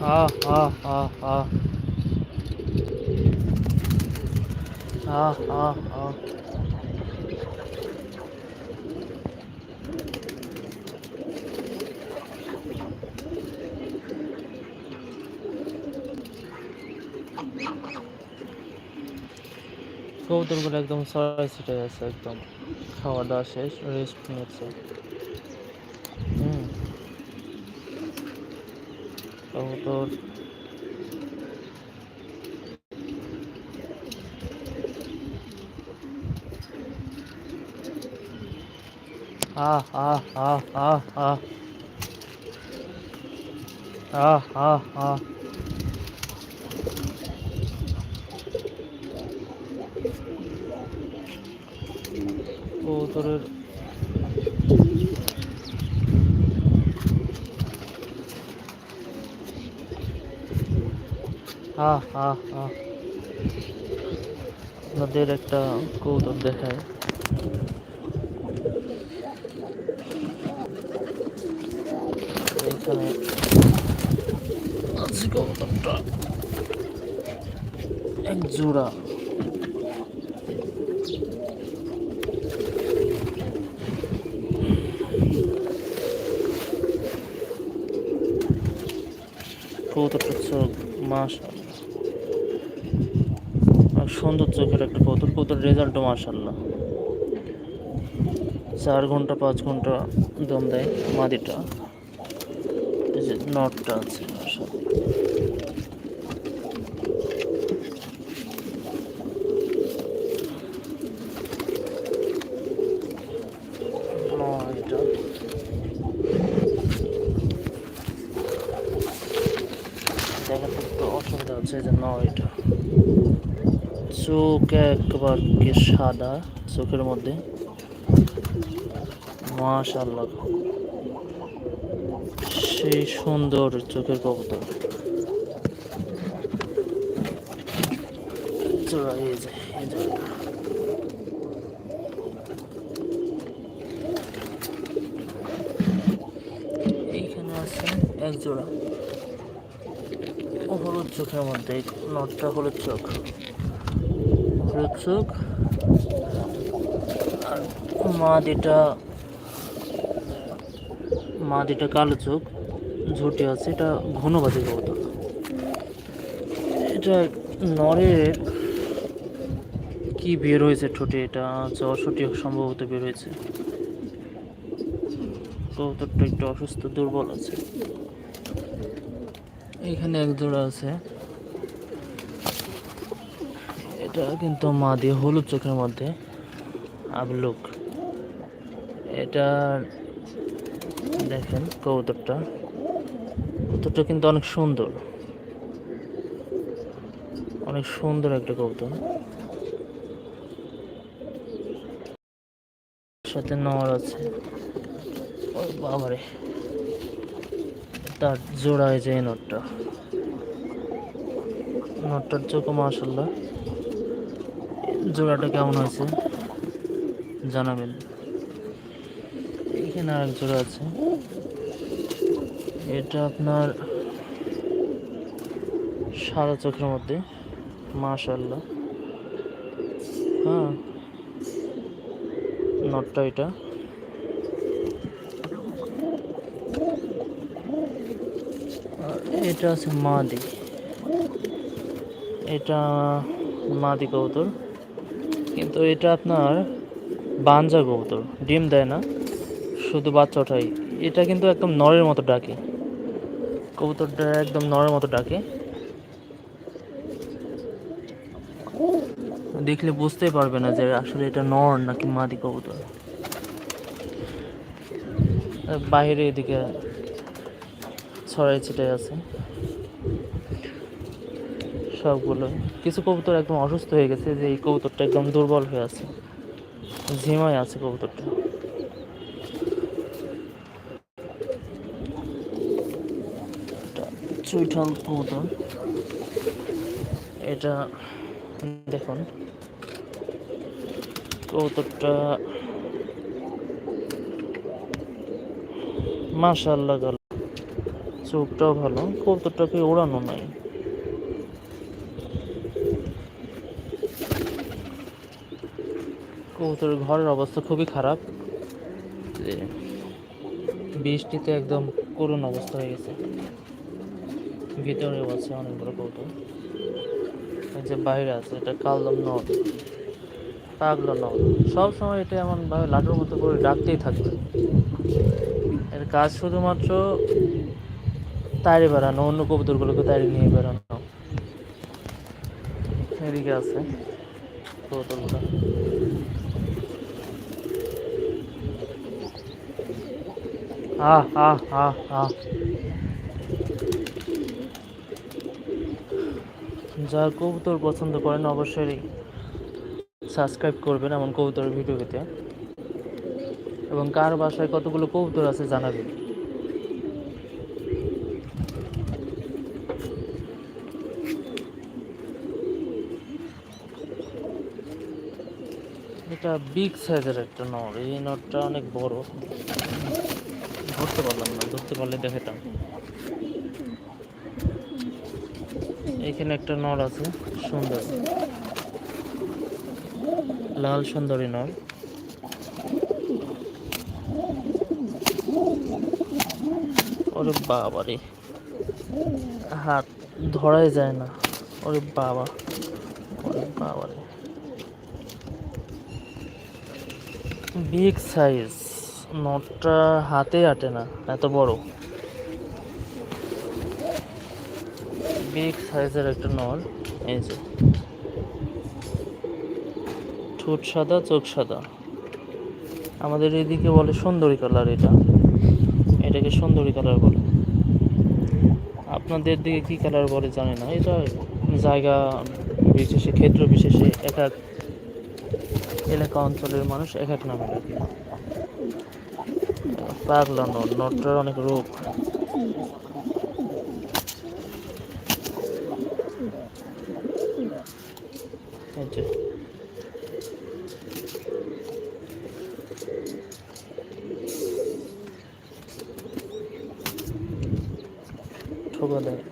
아, 아, 아, 아. 아, 아, 아. কবুতরগুলো একদম সরাই ছিটে যাচ্ছে একদম খাওয়া দাওয়া শেষ রেস্ট নিচ্ছে কবুতর আহ আহ আহ আহ আহ আহ আহ আহ কবুতরের হা হা হা আপনাদের একটা কৌতুক দেখায়। এখানে আছে এক জোড়া। চোখ মাস সুন্দর চোখের একটা কবুতর কবুতর রেজাল্টও মাশাল্লাহ চার ঘণ্টা, পাঁচ ঘণ্টা দম দেয় মাদিটা নটটা আছে দেখাতে একটু অসুবিধা হচ্ছে যে নয়টা চোখ একবার কি সাদা চোখের মধ্যে। মাশাল্লাহ সেই সুন্দর চোখের কবুতর। এইখানে আছে এক জোড়া। হলুদ চোখের মধ্যে, নটটা হলুদ চোখ। চোখ আর মাদিটা মাদিটা কালো চোখ, ঝুটি আছে, এটা ঘনবাজি কবুতর। এটা নরের কি বের হয়েছে ঠোঁটে? এটা চশটি সম্ভবত বের হয়েছে। কবুতরটা একটু অসুস্থ, দুর্বল আছে। এখানে এক জোড়া আছে। এটা কিন্তু মা দিয়ে হলুদ চোখের মধ্যে আবলুক। এটা দেখেন কবুতরটা। কবুতরটা কিন্তু অনেক সুন্দর। অনেক সুন্দর একটা কবুতর। সাথে নর আছে। বাবারে। তার জোড়া হয়েছে এই নটটা নটটার চোখও মাসাল্লাহ জোড়াটা কেমন হয়েছে? জানাবেন। এইখানে আরেক জোড়া আছে। এটা আপনার সাদা চোখের মধ্যে। মাশাল্লাহ হ্যাঁ। নটটা এটা। এটা আছে মাদি। এটা মাদি কবুতর। কিন্তু এটা আপনার বাঞ্জা কবুতর। ডিম দেয় না, শুধু বাচ্চা ওঠাই। এটা কিন্তু একদম নরের মতো ডাকে। কবুতরটা একদম নরের মতো ডাকে। দেখলে বুঝতেই পারবে না যে আসলে এটা নর নাকি মাদি কবুতর। বাইরে এদিকে ছড়াই ছিটাই আছে। সবগুলো। কিছু কবুতর একদম অসুস্থ হয়ে গেছে যে এই কবুতরটা একদম দুর্বল হয়ে আছে। ঝিমায় আছে কবুতরটা। চুইঠাল কবুতর। এটা দেখুন। কবুতরটা মাশাআল্লাহ গেল। চোখটাও ভালো। কবুতরটাকে ওড়ানো নাই। কবুতরের ঘরের অবস্থা খুবই খারাপ। যে বৃষ্টিতে একদম করুণ অবস্থা হয়ে গেছে। ভিতরেও আছে অনেক বড় কবুতর। এই যে বাইরে আছে, এটা কালদম নদ, পাগলো নদ। সব সময় এটা এমন ভাবে লাটুর মতো করে ডাকতেই থাকবে এর কাজ শুধুমাত্র তাড়ি বেড়ানো, অন্য কবুতরগুলোকে তাড়ি নিয়ে বেড়ানো এদিকে আছে কবুতরগুলো। আহ আহ আহ আহ। যারা কবুতর পছন্দ করেন অবশ্যই সাবস্ক্রাইব করবেন এমন কবুতরের ভিডিও পেতে। এবং কার বাসায় কতগুলো কবুতর আছে জানাবেন। এটা বিগ সাইজের একটা নট এই নটটা অনেক বড়। ধরতে পারলাম না, ধরতে পারলে দেখাতাম এখানে একটা নর আছে, সুন্দর। লাল সুন্দরী নর ওরে বাবা রে। হাত ধরাই যায় না। ওরে বাবা। ওরে বাবা রে। বিগ সাইজ নটটা হাতে আটে না, এত বড়। বিগ সাইজের একটা নর এই যে। ঠোঁট সাদা, চোখ সাদা। আমাদের এদিকে বলে সুন্দরী কালার এটা। এটাকে সুন্দরী কালার বলে। আপনাদের দিকে কি কালার বলে জানি না, এটা জায়গা বিশেষে, ক্ষেত্র বিশেষে এক এক এলাকা অঞ্চলের মানুষ এক এক নামে ডাকে। পাগলা নট নটটার অনেক রোগ এই যে ঠোকা দেয়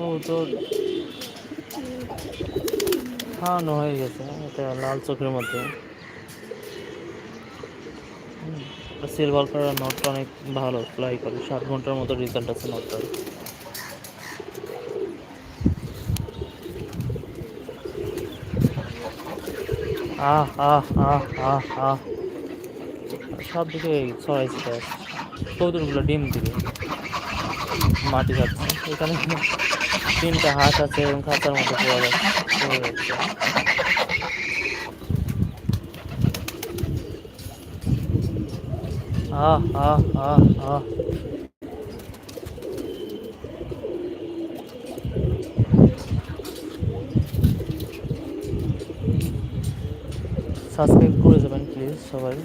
ও তোর খাওয়ানো হয়ে গেছে। এটা লাল চোখের মধ্যে। সিলভার কালার নটটা অনেক ভালো। ফ্লাই করে। সাত ঘণ্টার মতো রেজাল্ট আছে নটটার আহ আহ আহ আহ আহ। সব দিকে ছড়াই ছিটাই আছে। ডিম দিবে। মাটি খাচ্ছে এখানে তিনটা হাঁস আছে এবং খাঁচার মতো আহ আহ আহ আহ। সাবস্ক্রাইব করে যাবেন প্লিজ সবাই।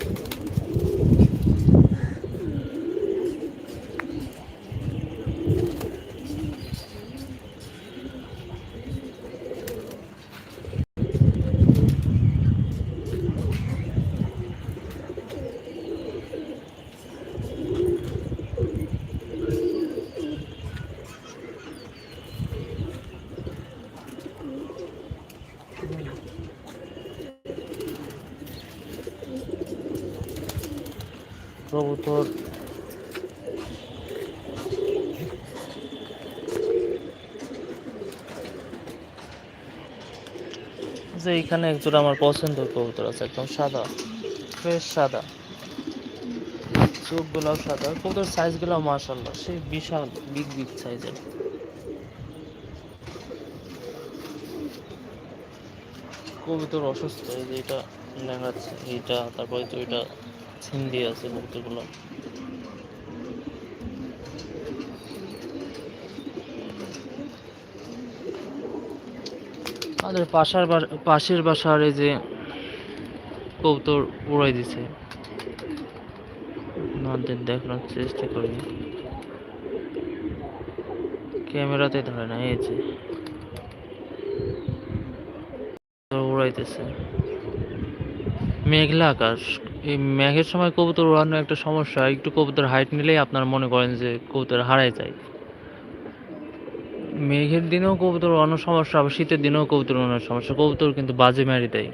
কবুতর যে এখানে একজোড়া আমার পছন্দের কবুতর আছে, একদম সাদা ফ্রেশ সাদা। চোখগুলাও সাদা। কবুতর সাইজগুলো মাশাল্লাহ সেই বিশাল বিগ বিগ সাইজের কবুতর অসুস্থ, এই যে এটা দেখাচ্ছে এইটা, তারপরে তো এটা ছিন্দি আছে কবুতরগুলো আমাদের পাশার পাশের বাসার এই যে কবুতর উড়াই দিছে। আপনাদের দেখানোর চেষ্টা করি ক্যামেরাতে ধরে না, এই যে। উড়াইতেছে। মেঘলা আকাশ। এই মেঘের সময় কবুতর উড়ানো একটা সমস্যা, একটু কবুতর হাইট নিলেই আপনারা মনে করেন যে কবুতর হারায় যায়। মেঘের দিনেও কবুতর উড়ানোর সমস্যা, আবার শীতের দিনেও কবুতর উড়ানোর সমস্যা। কবুতর কিন্তু বাজে মারি দেয়।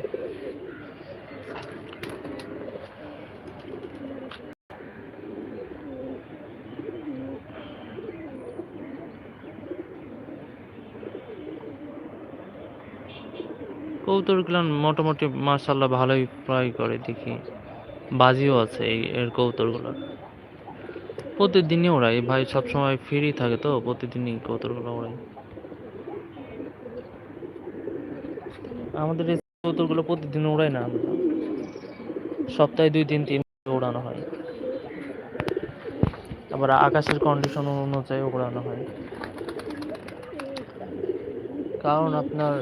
কবুতরগুলো মোটামুটি মার্শাল্লাহ ভালোই ফ্রাই করে দেখি। বাজিও আছে এই, এর কবুতরগুলোর প্রতিদিনই ওড়াই। ভাই সবসময় ফ্রি থাকে তো, প্রতিদিনই কবুতরগুলো ওড়াই। আমাদের এই কবুতরগুলো প্রতিদিন ওড়াই না সপ্তাহে দুই দিন, তিন ওড়ানো হয়। আবার আকাশের কন্ডিশন অনুযায়ী ওড়ানো হয়। কারণ আপনার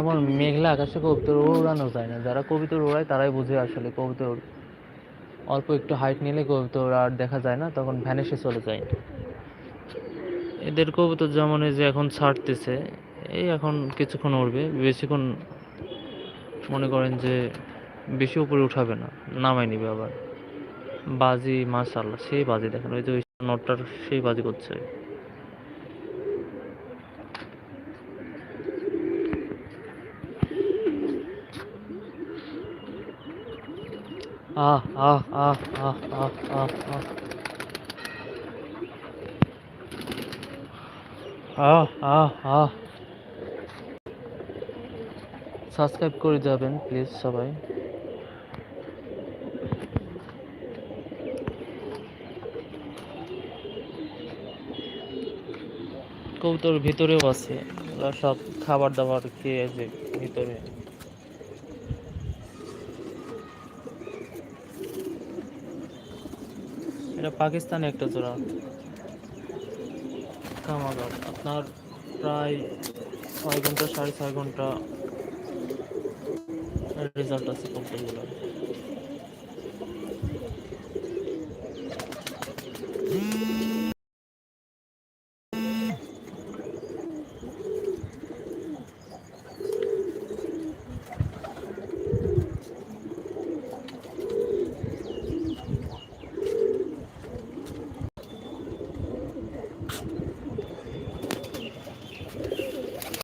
এমন মেঘলা আকাশে কবুতর উড়ানো যায় না। যারা কবুতর ওড়ায়, তারাই বুঝে আসলে কবুতর। অল্প একটু হাইট নিলে কবুতর আর দেখা যায় না, তখন ভ্যানিশে চলে যায়। এদের কবুতর যেমন এই যে এখন ছাড়তেছে, এই এখন কিছুক্ষণ উড়বে, বেশিক্ষণ মনে করেন যে বেশি উপরে উঠাবে না নামাই নিবে আবার। বাজি মাশাল্লাহ সেই বাজি দেখেন, ওই যে ওই নটটার সেই বাজি করছে। আহ আহ আহ আহ আহ আহ আহ। সাবস্ক্রাইব করে যাবেন প্লিজ সবাই। কবুতর ভিতরেও আছে সব খাবার দাবার খেয়ে আছে ভিতরে। এটা পাকিস্তানে একটা জোড়া। কামাগাপ আপনার প্রায় ছয় ঘণ্টা, সাড়ে ছয় ঘণ্টা রেজাল্ট আছে কোম্পানিগুলো